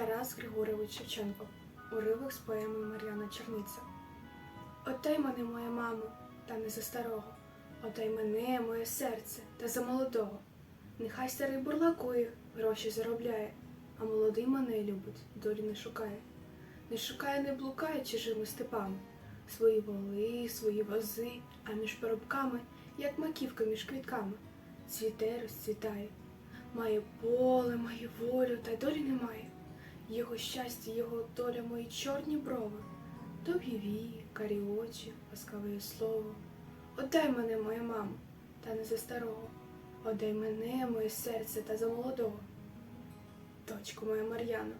Тарас Григорович Шевченко. Уривок з поеми Мар'яна Черниця. Отдай мене, моя мамо, та не за старого. Отдай мене, моє серце, та за молодого. Нехай старий бурлакує, гроші заробляє, а молодий мене любить, долі не шукає. Не шукає, не блукає чужими степами. Свої воли, свої вози, а між парубками, як маківка між квітками, цвіте, розцвітає. Має поле, має волю, та долі немає. Його щастя, його доля, мої чорні брови, довгі вії, карі очі, ласкаве слово. Отдай мене, моя мамо, та не за старого. Отдай мене, моє серце, та за молодого. Дочко моя Мар'яно,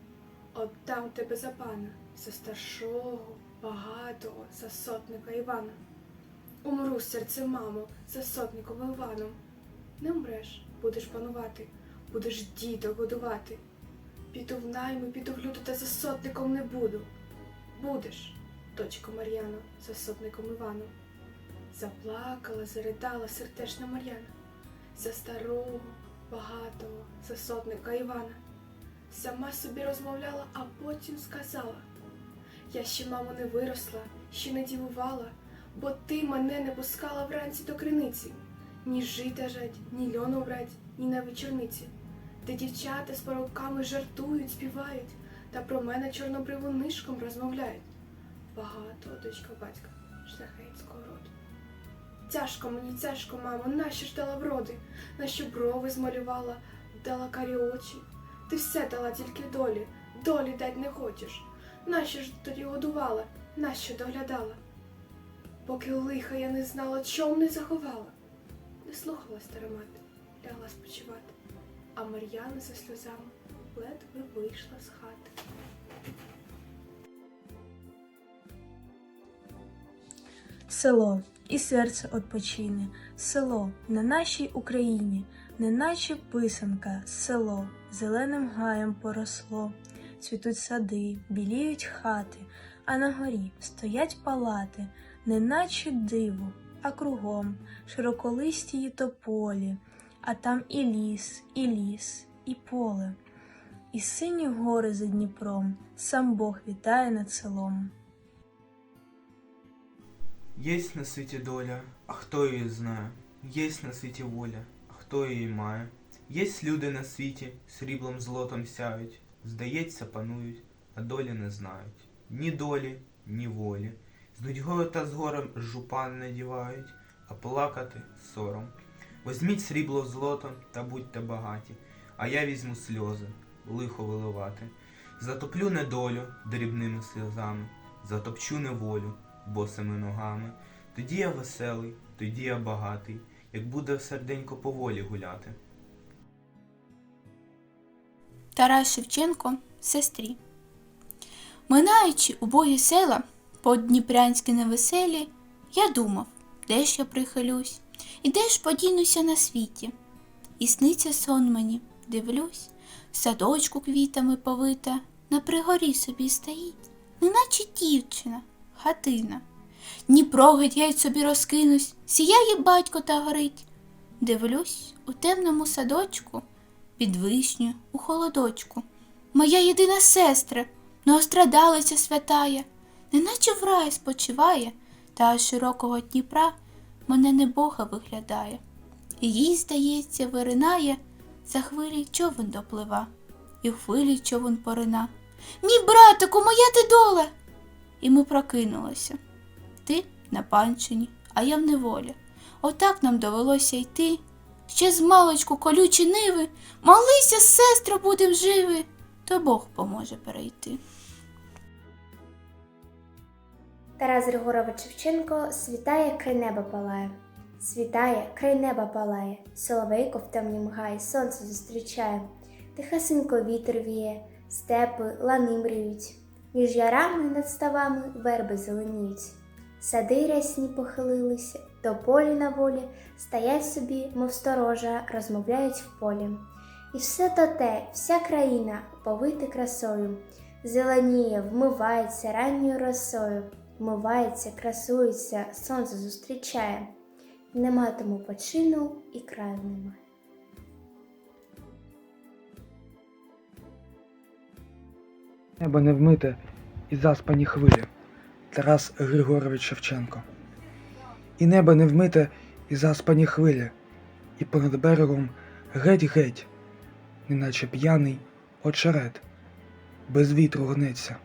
отдам тебе за пана, за старшого, багатого, за сотника Івана. Умру серце, мамо, за сотником Іваном. Не вмреш, будеш панувати, будеш діток годувати. Піду в найми, піду в люду, та за сотником не буду. Будеш, дочко Мар'яно, за сотником Іваном. Заплакала, заридала сердешна Мар'яна. За старого, багатого, за сотника Івана. Сама собі розмовляла, а потім сказала. Я ще, мамо, не виросла, ще не дівувала, бо ти мене не пускала вранці до криниці. Ні жита жать, ні льону брать, ні на вечорниці. Де дівчата з парубками жартують, співають, та про мене чорнобриву нишком розмовляють. Багато, дочка батька, шляхетського роду. Тяжко мені, тяжко, мамо, нащо ж дала вроди, нащо брови змалювала, дала карі очі. Ти все дала тільки долі, долі дать не хочеш. Нащо ж тоді годувала, нащо доглядала? Поки лиха я не знала, чом не заховала. Не слухала стара мати, лягла спочивати, а Мар'яна за сльозами ледве вийшла з хати. Село і серце odpoчине, село на нашій Україні, неначе писанка, село зеленим гаєм поросло, цвітуть сади, біліють хати, а на горі стоять палати, неначе диво, а кругом широколистії тополі, а там і ліс, і ліс, і поле, і сині гори за Дніпром, сам Бог вітає над селом. Єсть на світі доля, а хто її знає? Єсть на світі воля, а хто її має? Єсть люди на світі, сріблом злотом сяють, здається, панують, а долі не знають. Ні долі, ні волі. З нудьгою та з горем жупан надівають, а плакати сором. Возьміть срібло злотом та будьте багаті, а я візьму сльози, лихо виливати. Затоплю недолю дрібними сльозами, затопчу неволю босими ногами. Тоді я веселий, тоді я багатий, як буде серденько поволі гуляти. Тарас Шевченко сестрі. Минаючи убогі села по Дніпрянськи невеселі, я думав, де ж я прихилюсь, і де ж подінуся на світі. І сниться сон мені, дивлюсь, в садочку квітами повита, на пригорі собі стоїть, неначе дівчина, хатина. Дніпро геть геть собі розкинусь, сіяє батько та горить. Дивлюсь у темному садочку, під вишню у холодочку. Моя єдина сестра, неострадалиця святая, неначе в рай спочиває, та широкого Дніпра мене не Бога виглядає. І їй, здається, виринає, за хвилі човен доплива, і в хвилі човен порина. Мій братику, моя ти доля! І ми прокинулися. Ти на панчині, а я в неволі. Отак нам довелося йти. Ще з маличку колючі ниви, молися, сестро, будем живі, то Бог поможе перейти. Тарас Григорович Шевченко світає, край неба палає. Світає, край неба палає, соловейко в темнім гаї сонце зустрічає, тихесенько вітер віє, степи, лани мріють, між ярами над ставами верби зеленіють. Сади рясні похилилися, до полі на волі, стоять собі, мов сторожа, розмовляють в полі. І все то те, вся країна повита красою, зеленіє, вмивається ранньою росою, вмивається, красується, сонце зустрічає. Нема тому почину і краю немає. Небо не вмите і заспані хвилі. Тарас Григорович Шевченко. І небо не вмите і заспані хвилі, і понад берегом геть-геть, неначе п'яний очерет, без вітру гнеться.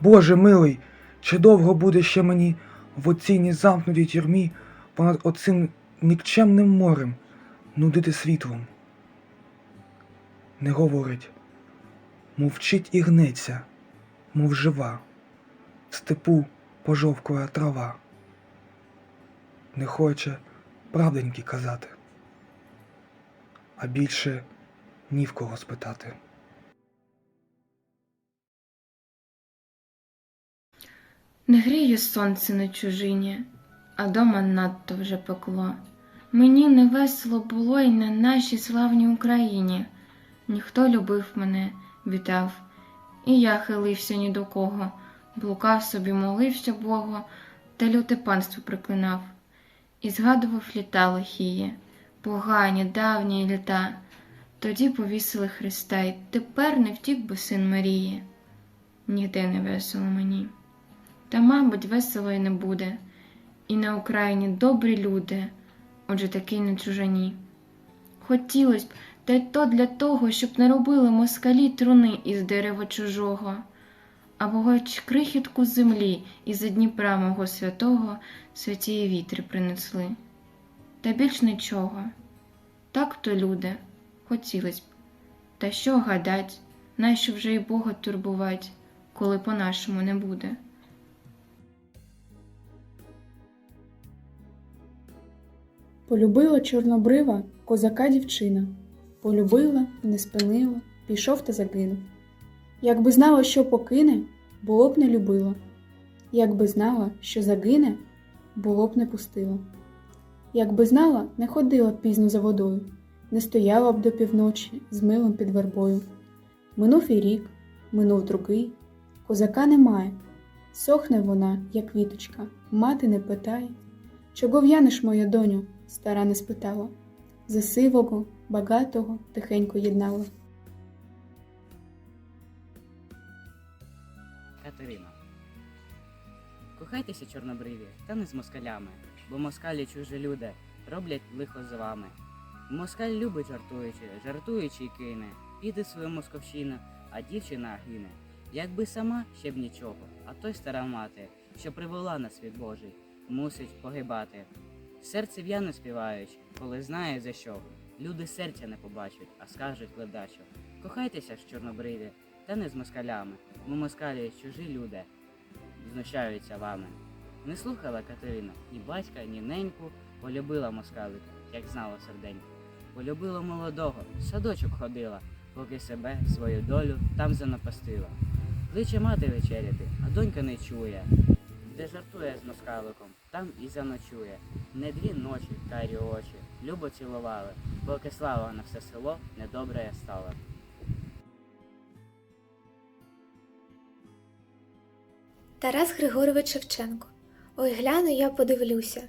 Боже милий, чи довго буде ще мені в оцінній замкнутій тюрмі понад оцим нікчемним морем нудити світлом? Не говорить, мовчить і гнеться, мов жива, в степу пожовкує трава. Не хоче правденьки казати, а більше ні в кого спитати. Не гріє сонце на чужині, а дома надто вже пекло. Мені не весело було й на нашій славній Україні. Ніхто любив мене, вітав, і я хилився ні до кого, блукав собі, молився Богу, та люте панство приклинав. І згадував літа лихії, погані, давні літа. Тоді повісили Христа, й тепер не втік би син Марії. Ніде не весело мені. Та, мабуть, весело й не буде, і на Україні добрі люди, отже таки не чужані. Хотілось б, та й то для того, щоб не робили москалі труни із дерева чужого, або хоч крихітку землі із Дніпра мого святого святії вітри принесли. Та більш нічого. Так то люди, хотілось б. Та що гадать, нащо вже й Бога турбувать, коли по-нашому не буде. Полюбила чорнобрива козака дівчина, полюбила, не спинила, пішов та загинув. Якби знала, що покине, було б не любила. Якби знала, що загине, було б не пустила. Якби знала, не ходила б пізно за водою, не стояла б до півночі з милом під вербою. Минув і рік, минув другий, козака немає. Сохне вона, як квіточка, мати не питає. Чого в'янеш, моя доню? Стара не спитала. За сивого, багатого тихенько єднала. Катерина. Кохайтеся, чорнобриві, та не з москалями, бо москалі чужі люди роблять лихо з вами. Москаль любить жартуючи, жартуючи й кине, піде свою московщину, а дівчина гине. Якби сама ще б нічого, а той стара мати, що привела на світ Божий, мусить погибати. Серце в'яно співають, коли знає за що. Люди серця не побачать, а скажуть ледачо. Кохайтеся ж, чорнобриві, та не з москалями, бо москалі чужі люди знущаються вами. Не слухала Катерина ні батька, ні неньку, полюбила москалика, як знала серденько. Полюбила молодого, в садочок ходила, поки себе, свою долю там занапастила. Кличе мати вечеряти, а донька не чує. Де жартує з москаликом, там і заночує. Не дві ночі, карі очі, любо цілували, поки слава на все село недобре стала. Тарас Григорович Шевченко. Ой, гляну, я подивлюся.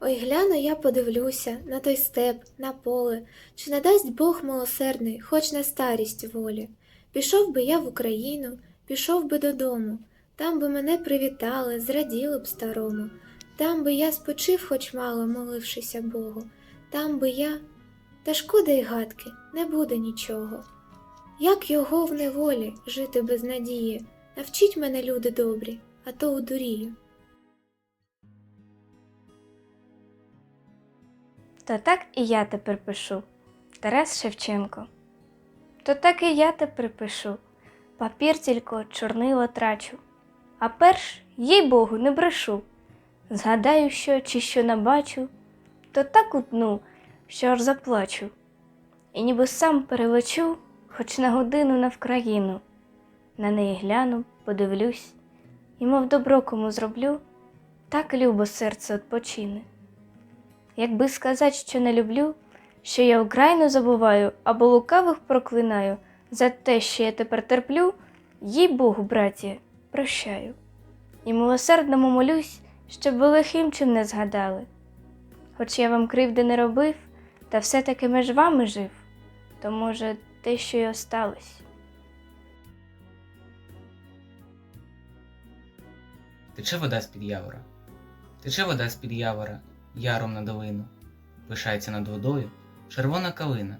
Ой, гляну, я подивлюся на той степ, на поле, чи не дасть Бог милосердний, хоч на старість волі. Пішов би я в Україну, пішов би додому, там би мене привітали, зраділи б старому, там би я спочив хоч мало, молившися Богу, там би я. Та шкода й гадки, не буде нічого. Як його в неволі жити без надії, навчіть мене, люди добрі, а то удурію. То так і я тепер пишу. Тарас Шевченко. То так і я тепер пишу. Папір тільки чорнила трачу. А перш, їй Богу, не брешу. Згадаю, що чи що набачу, то так утну, що аж заплачу. І ніби сам перелечу, хоч на годину на Вкраїну. На неї гляну, подивлюсь, і мов добро кому зроблю, так любо серце odpoчине. Якби сказать, що не люблю, що я Україну забуваю або лукавих проклинаю за те, що я тепер терплю, їй Богу, браті, прощаю. І милосердному молюсь, щоб ви лихим чим не згадали. Хоч я вам кривди не робив, та все-таки між вами жив, то, може, те, що й осталось. Тече вода з-під явора. Тече вода з-під явора, яром на долину. Пишається над водою червона калина.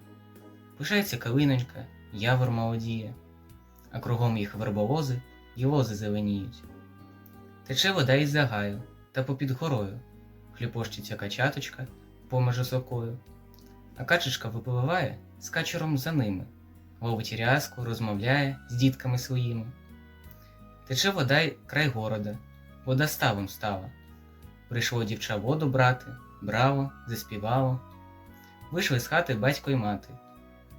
Пишається калинонька, явор молодіє, а кругом їх верболози й лози зеленіють. Тече вода із загаю та попід горою, хлюпощиться качаточка поміж осокою, а качечка випливає з качером за ними, ловить рязку, розмовляє з дітками своїми. Тече вода й край города, вода ставом стала. Прийшло дівча воду брати, браво, заспівало. Вийшли з хати батько й мати,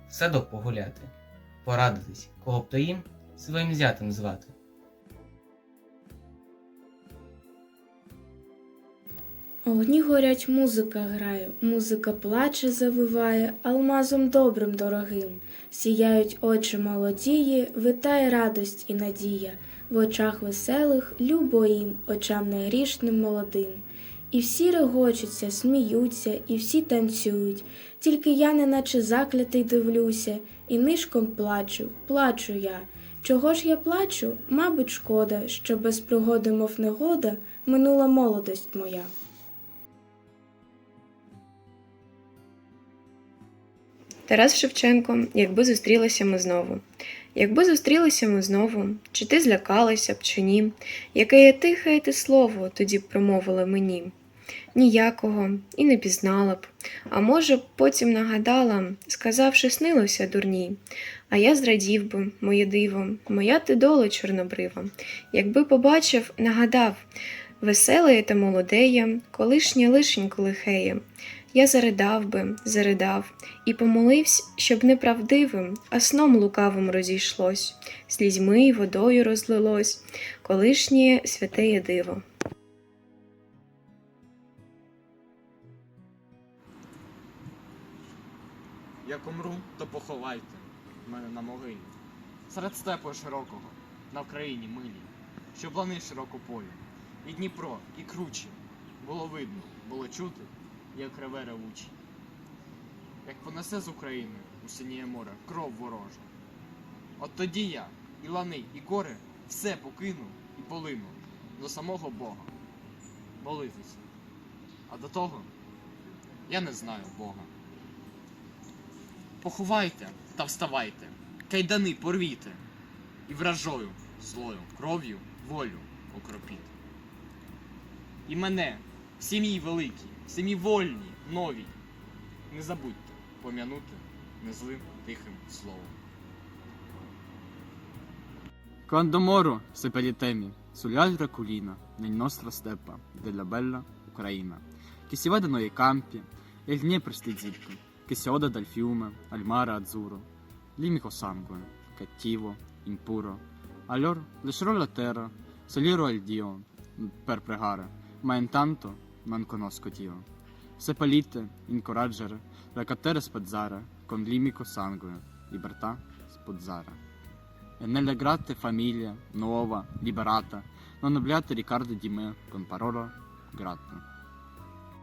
в садок погуляти, порадитись, кого б то їм своїм зятем звати. Огні горять, музика грає, музика плаче, завиває, алмазом добрим дорогим. Сіяють очі молодії, витає радость і надія, в очах веселих любо їм, очам негрішним молодим. І всі регочуться, сміються, і всі танцюють, тільки я неначе заклятий дивлюся, і нишком плачу, плачу я. Чого ж я плачу? Мабуть, шкода, що без пригоди, мов негода, минула молодость моя. Тарас Шевченко, якби зустрілися ми знову. Якби зустрілися ми знову, чи ти злякалася б, чи ні, яке є тихе ти слово тоді б промовила мені. Ніякого і не пізнала б, а може, б потім нагадала, сказавши, снилося дурній. А я зрадів би, моє диво, моя ти доля чорнобрива. Якби побачив, нагадав, веселеє та молодеє, колишнє лишенько лихеє. Я заридав би, заридав, і помолився, щоб не правдивим, а сном лукавим розійшлось, слізьми й водою розлилось, колишнє святеє диво. Як умру, то поховайте мене на могилі. Серед степу широкого, на Вкраїні милій, щоб лани широкополі, і Дніпро, і кручі. Було видно, було чути, як реве ревучі. Як понесе з України у синіє море кров ворожа. От тоді я, і лани, і гори все покину і полину до самого Бога. Молитися. А до того я не знаю Бога. Поховайте та вставайте, кайдани порвіте, і вражою, злою, кров'ю волю окропіте. І мене в сім'ї великій, в сім'ї вольній, новій. Не забудьте пом'янути незлим тихим словом. Quando moro seppellitemi sulle altre colline nel nostro steppa della bella Ucraina, che si vedono i campi e il Dniepr zitto, che si oda dal fiume al mare azzurro, limico sangue, al Dio. Seppellite, incoraggiare, la catera spazzare, con limico sangue, libertà spozzare. E nella gratte famiglia, nuova, liberata, non abbiate ricordo di me con parola grata.